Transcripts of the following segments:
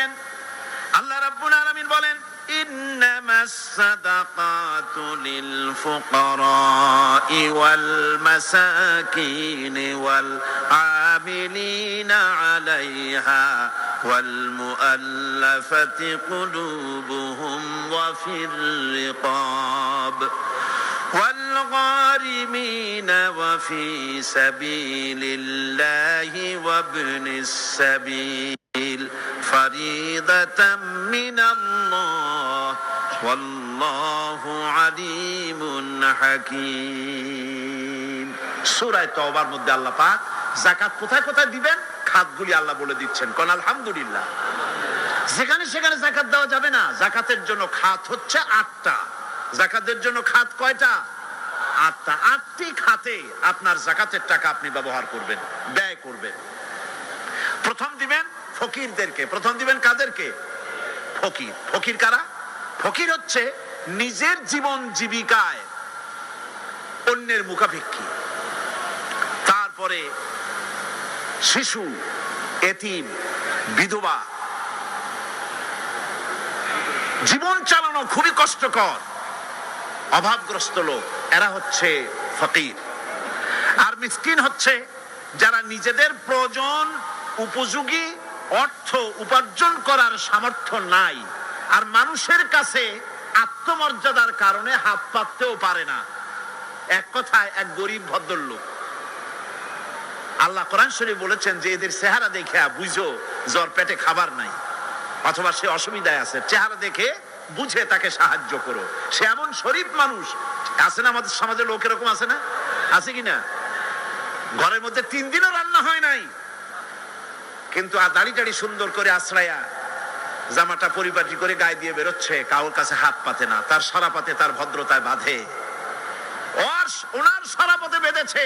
দিবেন আল্লাহ রাব্বুল আলামিন বলেন إنما الصدقات للفقراء والمساكين والعاملين عليها والمؤلفة قلوبهم وفي الرقاب والغارمين وفي سبيل الله وابن السبيل فريضة من الله والله عليم حكيم সূরা তওবার মধ্যে আল্লাহ পাক যাকাত কোথায় কোথায় দিবেন খাতগুলি আল্লাহ বলে দিচ্ছেন কোন আলহামদুলিল্লাহ যেখানে সেখানে জাকাত দেওয়া যাবে না জাকাতের জন্য খাত হচ্ছে আটটা জাকাতের জন্য খাত কয়টা আটটা আটটি খাতে আপনার জাকাতের টাকা আপনি ব্যবহার করবেন ব্যয় করবেন প্রথম দিবেন ফকিরদেরকে। প্রথম দিবেন কাদেরকে? ফকির। ফকির কারা? ফকির হচ্ছে নিজের জীবন জীবিকায় অন্যের মুখাপেক্ষী। তারপরে শিশু, এতিম, বিধবা। জীবন চালানো খুবই কষ্টকর। অভাবগ্রস্ত লোক। এরা হচ্ছে ফকির। আর মিসকিন হচ্ছে যারা নিজেদের প্রয়োজন উপযোগী অর্থ উপার্জন করার সামর্থ্য নাই। আর মানুষের কাছে আত্মমর্যাদার কারণে হাত পাততেও পারে না। এক কথায় এক গরিব ভদ্রলোক। আল্লাহ কোরআন শরীফ বলেছেন যে এদের চেহারা দেখে বুঝো, জ্বর পেটে খাবার নাই। অথবা সে অসুবিধায় আছে, চেহারা দেখে বুঝে তাকে সাহায্য করো। সে এমন শরীফ মানুষ, আছে না আমাদের সমাজে লোক এরকম আছে না? আছে কি না? ঘরের মধ্যে তিন দিনও রান্না হয় নাই। কিন্তু আর দাড়ি টাড়ি সুন্দর করে আশ্রয়া জামাটা পরিপাটি করে গায়ে দিয়ে বেরোচ্ছে কাউর কাছে হাত পাতে না, তার সরাপাতে তার ভদ্রতায় বাঁধে। ওনার সরাপথে বেঁধেছে।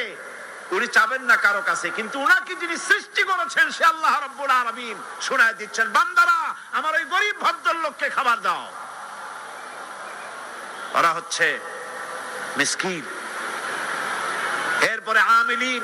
উনি চাবেন না কারও কাছে, কিন্তু উনাকে যিনি সৃষ্টি করেছেন, সে আল্লাহ রব্বুল আলামিন শোনায় দিচ্ছেন, বান্দারা, আমার ওই গরিব ভদ্রলোককে খাবার দাও। ওরা হচ্ছে মিসকিন। এরপরে আমিলিন।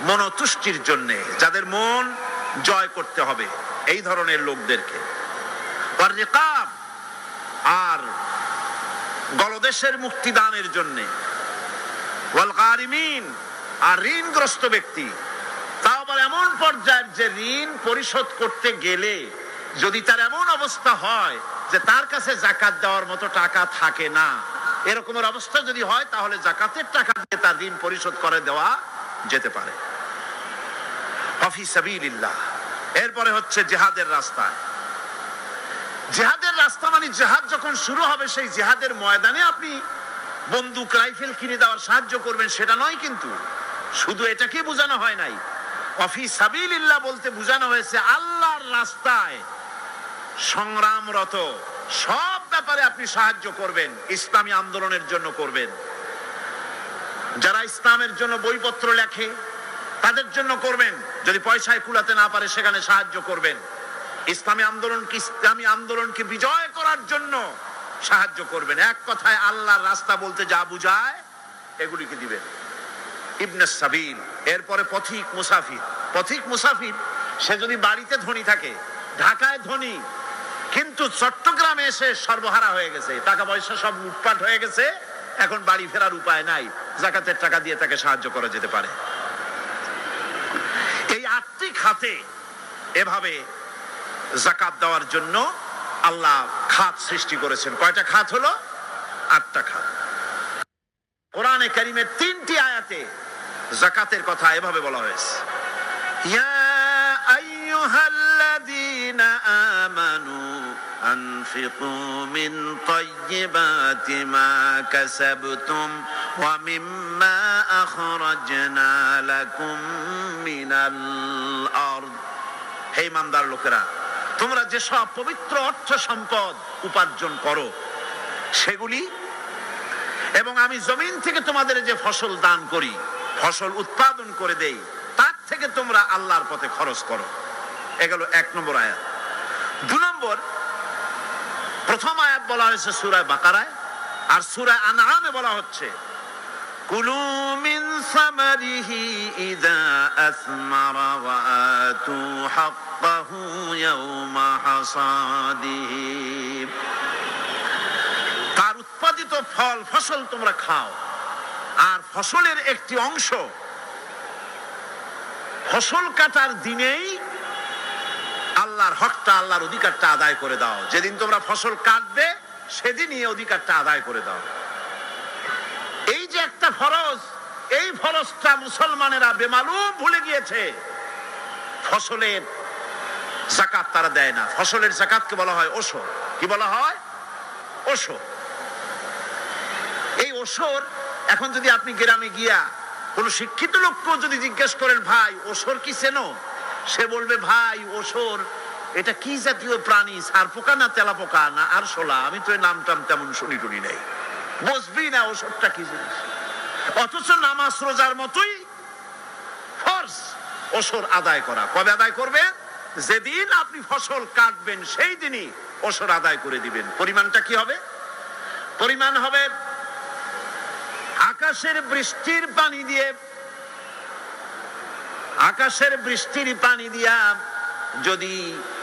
মনতুষ্টির জন্য, যাদের মন জয় করতে হবে, এই ধরনের লোকদেরকে। আর গলদেশের মুক্তিদানের জন্য। আর ঋণগ্রস্ত ব্যক্তি। তাও আবার এমন পর্যায়ের যে ঋণ পরিশোধ করতে গেলে, যদি তার এমন অবস্থা হয় যে তার কাছে জাকাত দেওয়ার মতো টাকা থাকে না এরকমের অবস্থা যদি হয়, তাহলে জাকাতের টাকা দিয়ে তার ঋণ পরিশোধ করে দেওয়া যেতে পারে। এরপরে হচ্ছে জেহাদের রাস্তায় জেহাদের রাস্তা মানে জেহাদ যখন শুরু হবে, সেই জেহাদের ময়দানে আপনি বন্দুক, রাইফেল কিনে দেওয়ার সাহায্য করবেন, সেটা নয় কিন্তু। শুধু এটাকে বোঝানো হয় নাই। অফি সাবিলিল্লাহ বলতে বোঝানো হয়েছে, আল্লাহর রাস্তায় সংগ্রামরত সব ব্যাপারে আপনি সাহায্য করবেন, ইসলামী আন্দোলনের জন্য করবেন। যারা ইসলামের জন্য বইপত্র লেখে, তাদের জন্য করবেন। যদি পয়সায় কুলাতে না পারে, সেখানে সাহায্য করবেন। ইসলামী আন্দোলনকে ইসলামী আন্দোলনকে বিজয় করার জন্য সাহায্য করবেন? এক কথায় আল্লাহর রাস্তা বলতে যা বুঝায়, এগুলিকে দিবেন। ইবনে সাবিল, এরপরে পথিক মুসাফির। পথিক মুসাফির, সে যদি বাড়িতে ধনী থাকে, ঢাকায় ধনী কিন্তু চট্টগ্রামে এসে সর্বহারা হয়ে গেছে। টাকা পয়সা সব লুটপাট হয়ে গেছে। এখন বাড়ি ফেরার উপায় নাই। জাকাতের টাকা দিয়ে তাকে সাহায্য করা যেতে পারে। এই আটটি খাতে এভাবে জাকাত দেওয়ার জন্য আল্লাহ খাত সৃষ্টি করেছেন। কয়টা খাত হলো? আটটা খাত। কোরআনে কারিমের তিনটি আয়াতে জাকাতের কথা এভাবে বলা হয়েছে। ইয়া আনফিকু মিন তাইয়্যিবাতি মা কাসাবতুম ওয়া মিম্মা আখরাজনা লাকুম মিনাল হে ইমানদার লোকেরা, তোমরা যেসব পবিত্র অর্থ সম্পদ উপার্জন করো, সেগুলি এবং আমি জমিন থেকে তোমাদের যে ফসল দান করি, ফসল উৎপাদন করে দেই, তার থেকে তোমরা আল্লাহর পথে খরচ করো। এগুলো এক নম্বর আয়াত। দু নম্বর প্রথম আয়াত বলা হয়েছে সুরায় বাকারায়, আর সুরায় আনআমে বলা হচ্ছে, কুলু মিন সামারিহি ইযা আসমারা হাক্কাহু ইয়াওমা হাসাদিহি। তার উৎপাদিত ফল, ফসল তোমরা খাও, আর ফসলের একটি অংশ ফসল কাটার দিনেই আল্লাহর হকটা, আল্লাহর অধিকারটা আদায় করে দাও। যেদিন তোমরা ফসল কাটবে, সেদিনই অধিকারটা আদায় করে দাও। এই যে একটা ফরজ, এই ফরজটা মুসলমানেরা বেমালুম ভুলে গিয়েছে। ফসলের জাকাত তারা দেয় না। ফসলের জাকাতকে বলা হয় ওসর। কি বলা হয়? ওসর। এই ওসর, এখন যদি আপনি গ্রামে গিয়া কোন শিক্ষিত লোককেও যদি জিজ্ঞেস করেন, ভাই, ওসর কি চেনো সে বলবে, ভাই, ওসর এটা কি জাতীয় প্রাণী? সার পোকা না তেলা পোকা? না আর শোলা? আমি তো নাম টাম তেমন শুনি টুনি নেই। বসবি না ওসরটা কি জিনিস? অথচ নামাজ রোজার মতোই ফরজ, ওসর আদায় করা। কবে আদায় করবে? যেদিন আপনি ফসল কাটবেন, সেই দিনই ওসর আদায় করে দিবেন। পরিমাণটা কি হবে? পরিমাণ হবে আকাশের বৃষ্টির পানি দিয়ে। আকাশের বৃষ্টির পানি দিয়া যদি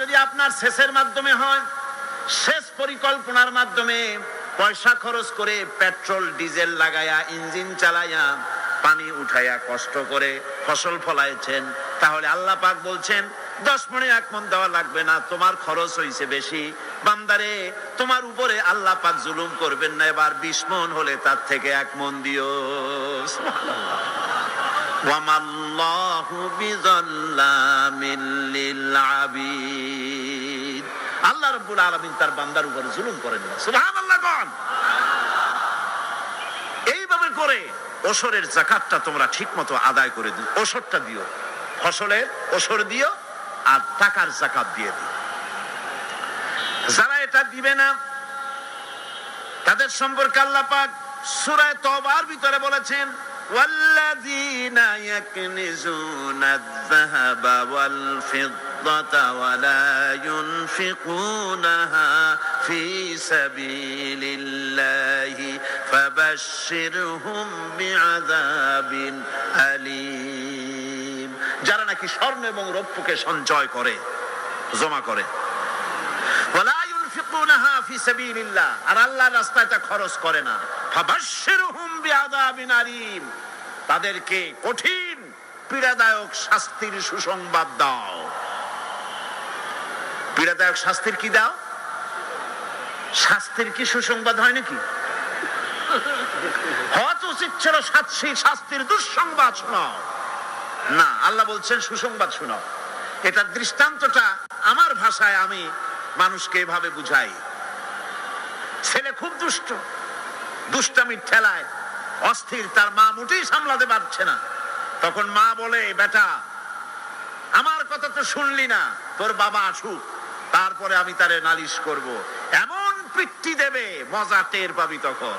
যদি আপনার সেচের মাধ্যমে হয় সেচ পরিকল্পনার মাধ্যমে পয়সা খরচ করে পেট্রোল, ডিজেল লাগায়া, ইঞ্জিন চালাইয়া পানি উঠাইয়া কষ্ট করে ফসল ফলাইছেন, তাহলে আল্লাহ পাক বলছেন, দশ মনে এক মন দেওয়া লাগবে না, তোমার খরচ হইছে বেশি। বান্দারে, তোমার উপরে আল্লাহ পাক জুলুম করবেন না, এবার বিশ মন হলে তার থেকে এক মন দিও। আবিদ আল্লাহ রাব্বুল আলামিন তার বান্দার জুলুম করেন না এইভাবে করে ওসরের তোমরা ঠিকমতো আদায় করে দিও। ওসরটা দিও। ফসলের ওসর দিও আর টাকার জাকাত দিয়ে দিও। যারা এটা দিবে না, তাদের সম্পর্কে আল্লাহ পাক সূরা তওবার ভিতরে বলেছেন والذين يكنزون الذهب والفضة ولا ينفقونها في سبيل الله فبشرهم بعذاب أليم যারা নাকি স্বর্ণ এবং রৌপ্যকে সঞ্চয় করে জমা করে ওয়ালা ইউনফিকুনাহা ফি সাবিলিল্লাহ আর আল্লাহর রাস্তায় তা খরচ করে না ফাবাশশিরহুম বিআযাবিন আলীম তাদেরকে কঠিন, পীড়াদায়ক শাস্তির সুসংবাদ দাও। পীড়াদায়ক শাস্তির কি দাও? শাস্তির কি সুসংবাদ হয় নাকি? শোনাও। না, আল্লাহ বলছেন সুসংবাদ শোনাও। এটার দৃষ্টান্তটা আমার ভাষায় আমি মানুষকে এভাবে বুঝাই। ছেলে খুব দুষ্ট। দুষ্টামির ঠেলায় অস্থির তার মা মোটেই সামলাতে পারছে না। তখন মা বলে, বেটা, আমার কথা তো শুনলি না, তোর বাবা আসুক, তারপরে আমি তারে নালিশ করব। এমন পিট্টি দেবে, মজা টের পাবি তখন।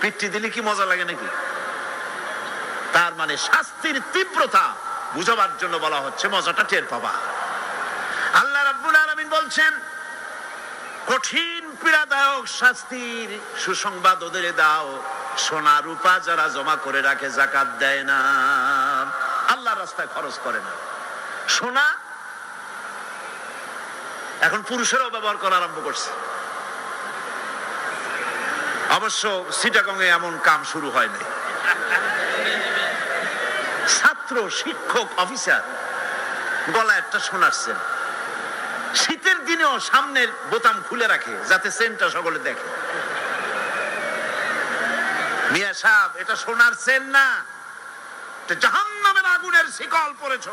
পিট্টি দিলে কি মজা লাগে নাকি? তার মানে শাস্তির তীব্রতা বুঝাবার জন্য বলা হচ্ছে, মজাটা টের পাবা। আল্লাহ রাব্বুল আলামিন বলছেন, কঠিন পীড়াদায়ক শাস্তির সুসংবাদ ওদের দাও। সোনা রূপা যারা জমা করে রাখে, জাকাত দেয় না। আল্লাহ রাস্তায় খরচ করে না। সোনা এখন পুরুষেরাও ব্যবহার করা আরম্ভ করছে। অবশ্য সিটাগং এ এমন কাম শুরু হয় নাই। ছাত্র, শিক্ষক, অফিসার গলা একটা শোনাচ্ছেন শীতের দিনেও সামনের বোতাম খুলে রাখে, যাতে সেনটা সকলে দেখে। মিয়া সাহেব, এটা সোনার সেন না জাহান নামের আগুনের শিকল পড়েছ।